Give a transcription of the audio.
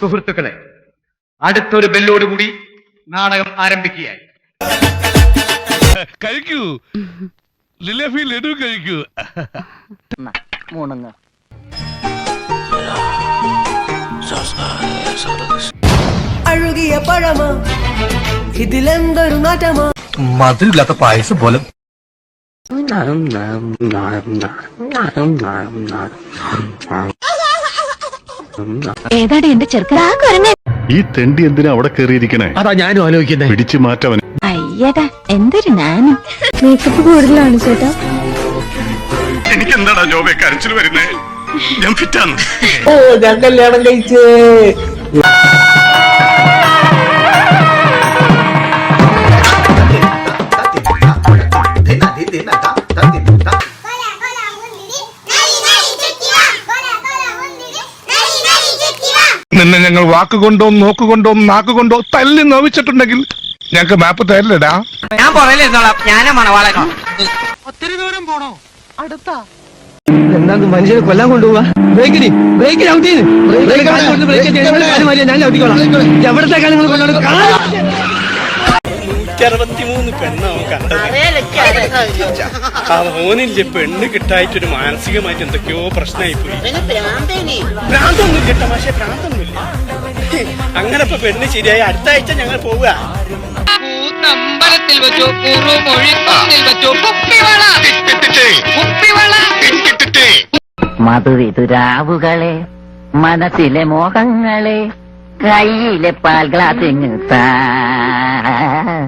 സുഹൃത്തുക്കളെ അടുത്തൊരു ബെല്ലോടുകൂടി നാടകം ആരംഭിക്കുകയായി. കഴിക്കൂ. ലിലഫി ലഡു കഴിക്കൂ. മൂണുങ്ങ്. അഴുകിയ പഴമ ഇതിലെന്തൊരു നാറ്റമാ? മധുരില്ലാത്ത പായസം പോലെ ഏതാടി എന്റെ ചെറുക്കൻ? ഈ തെണ്ടി എന്തിനാ അവിടെ കയറിയിരിക്കണേ അതാ ഞാനും ആലോചിക്കുന്നത് പിടിച്ചു മാറ്റവൻ. അയ്യടാ എന്തൊരു നാനും. മേക്കപ്പ് കൂടുതലാണ് ചേട്ടാ. എനിക്ക് എന്താടാ ജോബെ? കരച്ചിൽ വരുന്നേ. ഞാൻ ഫിറ്റാണ് ഓ ഞാൻ കല്യാണം കഴിച്ചേ. നിന്നെ ഞങ്ങൾ വാക്കുകൊണ്ടോ നോക്കുകൊണ്ടോ നാക്കുകൊണ്ടോ തല്ലി നോവിച്ചിട്ടുണ്ടെങ്കിൽ ഞങ്ങക്ക് മാപ്പ് തരില്ലടാ. ഞാൻ പുറകിലിരുന്നോളാം ഞാനും മണവാളനോ. എന്താ മനുഷ്യനെ കൊല്ലാൻ കൊണ്ടുപോവാ ബ്രേക്കിന് ബ്രേക്കിന് ഔട്ടിക്കോളാം എവിടത്തെ കാര്യങ്ങൾ അറുപത്തിമൂന്ന് പെണ്ണാവും കണ്ടത്. ആ മോനില്ലേ പെണ്ണ് കിട്ടായിട്ടൊരു മാനസികമായിട്ട് എന്തൊക്കെയോ പ്രശ്നമായി പോയി ഭ്രാന്തൊന്നും കിട്ട പക്ഷെ ഭ്രാന്തൊന്നുമില്ല അങ്ങനെ ഇപ്പൊ പെണ്ണ് ശരിയായി അടുത്ത ആഴ്ച ഞങ്ങൾ പോവുക. അമ്പലത്തിൽ വെച്ചു മൊഴി വെച്ചു കുപ്പിവള. കുപ്പിവള. മധുവിതുരാവുകളെ മനസ്സിലെ മോഹങ്ങളെ കയ്യിലെ പാൽ ഗ്ലാസിങ് താ.